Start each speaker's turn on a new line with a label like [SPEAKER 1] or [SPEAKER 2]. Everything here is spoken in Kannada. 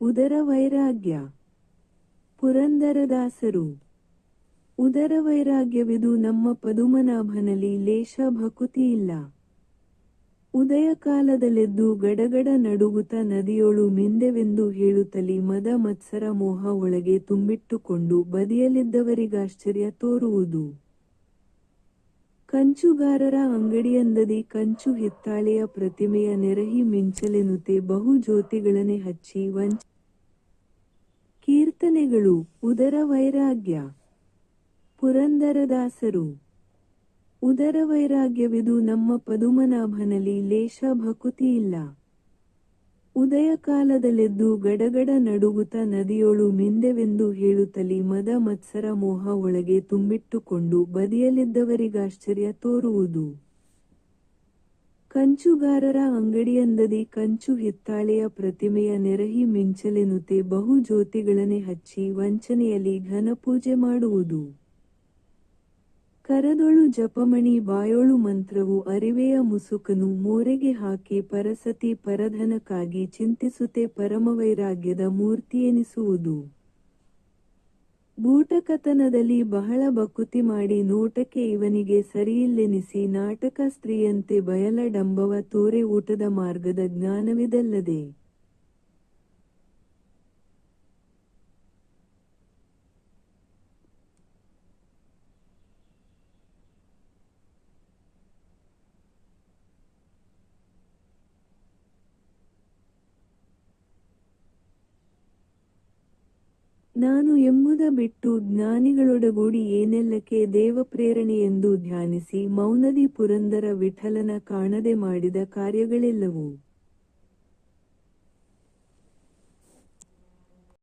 [SPEAKER 1] ಉದರ ವೈರಾಗ್ಯ. ಪುರಂದರದಾಸರು, ಉದರ ವೈರಾಗ್ಯವಿದು ನಮ್ಮ ಪದುಮನಾಭನಲ್ಲಿ ಲೇಷ ಭಕುತಿಯಿಲ್ಲ ಉದಯ ಕಾಲದಲ್ಲೆದ್ದು ಗಡಗಡ ನಡುಗುತ್ತ ನದಿಯೋಳು ಮಿಂದೆವೆಂದು ಹೇಳುತ್ತಲಿ ಮದ ಮತ್ಸರ ಮೋಹ ಒಳಗೆ ತುಂಬಿಟ್ಟುಕೊಂಡು ಬದಿಯಲ್ಲಿದ್ದವರಿಗಾಶ್ಚರ್ಯ ತೋರುವುದು. ಕಂಚುಗಾರರ ಅಂಗಡಿಯಂದದಿ ಕಂಚು ಹಿತ್ತಾಳೆಯ ಪ್ರತಿಮೆಯ ನೆರಹಿ ಮಿಂಚಲೆನುತೆ ಬಹು ಜ್ಯೋತಿಗಳನೆ ಹಚ್ಚಿ ವಂಚ ಕೀರ್ತನೆಗಳು ಉದರ ವೈರಾಗ್ಯ. ಪುರಂದರದಾಸರು, ಉದರ ವೈರಾಗ್ಯವಿದು ನಮ್ಮ ಪದುಮನಾಭನಲ್ಲಿ ಲೇಷ ಭಕುತಿಯಿಲ್ಲ. ಉದಯ ಕಾಲದಲ್ಲೆದ್ದು ಗಡಗಡ ನಡುಗುತ್ತ ನದಿಯೋಳು ಮಿಂದೆವೆಂದು ಹೇಳುತ್ತಲಿ ಮದ ಮತ್ಸರ ಮೋಹ ಒಳಗೆ ತುಂಬಿಟ್ಟುಕೊಂಡು ಬದಿಯಲ್ಲಿದ್ದವರಿಗಾಶ್ಚರ್ಯ ತೋರುವುದು. ಕಂಚುಗಾರರ ಅಂಗಡಿಯಂದದಿ ಕಂಚು ಹಿತ್ತಾಳೆಯ ಪ್ರತಿಮೆಯ ನೆರಹಿ ಮಿಂಚಲೆನುತೆ ಬಹು ಜ್ಯೋತಿಗಳನೆ ಹಚ್ಚಿ ವಂಚನೆಯಲ್ಲಿ ಘನಪೂಜೆ ಮಾಡುವುದು. ಕರದೊಳು ಜಪಮಣಿ ಬಾಯೋಳು ಮಂತ್ರವು ಅರಿವೆಯ ಮುಸುಕನು, ಮೋರೆಗೆ ಹಾಕಿ ಪರಸತಿ ಪರಧನಕ್ಕಾಗಿ ಚಿಂತಿಸುತ್ತೆ ಪರಮವೈರಾಗ್ಯದ ಮೂರ್ತಿಯೆನಿಸುವುದು ಬೂಟಕತನದಲ್ಲಿ ಬಹಳ ಬಕುತಿ ಮಾಡಿ ನೋಟಕ್ಕೆ ಇವನಿಗೆ ಸರಿಯಿಲ್ಲೆನಿಸಿ ನಾಟಕ ಸ್ತ್ರೀಯಂತೆ ಬಯಲ ಡಂಬವ ತೋರೆ ಊಟದ ಮಾರ್ಗದ ಜ್ಞಾನವಿದಲ್ಲದೆ ನಾನು ಎಂಬುದ ಬಿಟ್ಟು ಜ್ಞಾನಿಗಳೊಡಗೂಡಿ ಏನೆಲ್ಲಕ್ಕೆ ದೇವಪ್ರೇರಣೆಯೆಂದು ಧ್ಯಾನಿಸಿ ಮೌನದಿ ಪುರಂದರ ವಿಠಲನ ಕಾಣದೆ ಮಾಡಿದ ಕಾರ್ಯಗಳೆಲ್ಲವೂ.